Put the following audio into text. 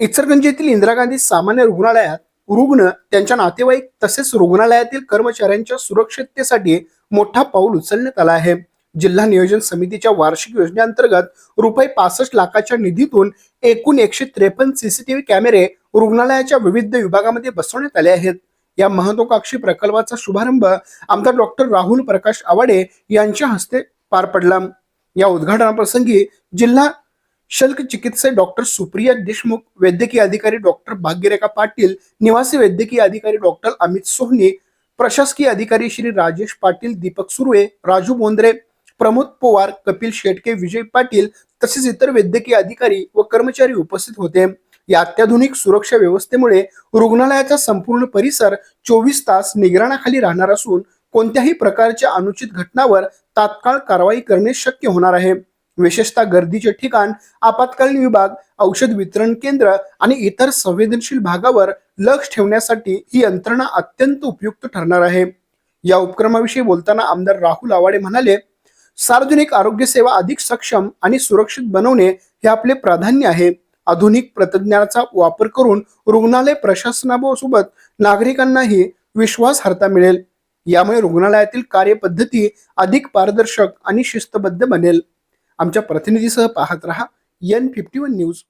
इचलकरंजी येथील इंदिरा गांधी सामान्य रुग्णालयात रुग्ण त्यांच्या नातेवाईक तसेच रुग्णालयातील कर्मचाऱ्यांच्या सुरक्षिततेसाठी मोठा पाऊल उचलण्यात आला आहे. जिल्हा नियोजन समितीच्या वार्षिक योजनेअंतर्गत रुपये पासष्ट लाखाच्या निधीतून एकूण एकशे त्रेपन्न सीसीटीव्ही कॅमेरे रुग्णालयाच्या विविध विभागामध्ये बसवण्यात आले आहेत. या महत्वाकांक्षी प्रकल्पाचा शुभारंभ आमदार डॉक्टर राहुल प्रकाश आवाडे यांच्या हस्ते पार पडला. या उद्घाटनाप्रसंगी जिल्हा शल्क चिकित्सक डॉक्टर सुप्रिया देशमुख वैद्यकीय अधिकारी डॉक्टर भाग्यरेखा पाटील निवासी वैद्यकीय अधिकारी डॉक्टर अमित सोहनी प्रशासकीय अधिकारी श्री राजेश पाटील दीपक सुर्वे राजू बोंद्रे प्रमोद पवार कपिल शेटके विजय पाटील तसेच इतर वैद्यकीय अधिकारी व कर्मचारी उपस्थित होते. या अत्याधुनिक सुरक्षा व्यवस्थेमुळे रुग्णालयाचा संपूर्ण परिसर चोवीस तास निगराणाखाली राहणार असून कोणत्याही प्रकारच्या अनुचित घटनावर तात्काळ कारवाई करणे शक्य होणार आहे. विशेषतः गर्दीचे ठिकाण आपत्कालीन विभाग औषध वितरण केंद्र आणि इतर संवेदनशील भागावर लक्ष ठेवण्यासाठी ही यंत्रणा अत्यंत उपयुक्त ठरणार आहे. या उपक्रमाविषयी बोलताना आमदार राहुल आवाडे म्हणाले सार्वजनिक आरोग्य सेवा अधिक सक्षम आणि सुरक्षित बनवणे हे आपले प्राधान्य आहे. आधुनिक तंत्रज्ञानाचा वापर करून रुग्णालय प्रशासनासोबत नागरिकांनाही विश्वासार्हता मिळेल. यामुळे रुग्णालयातील कार्यपद्धती अधिक पारदर्शक आणि शिस्तबद्ध बनेल. आमच्या प्रतिनिधीसह पाहत रहा एन फिफ्टी वन न्यूज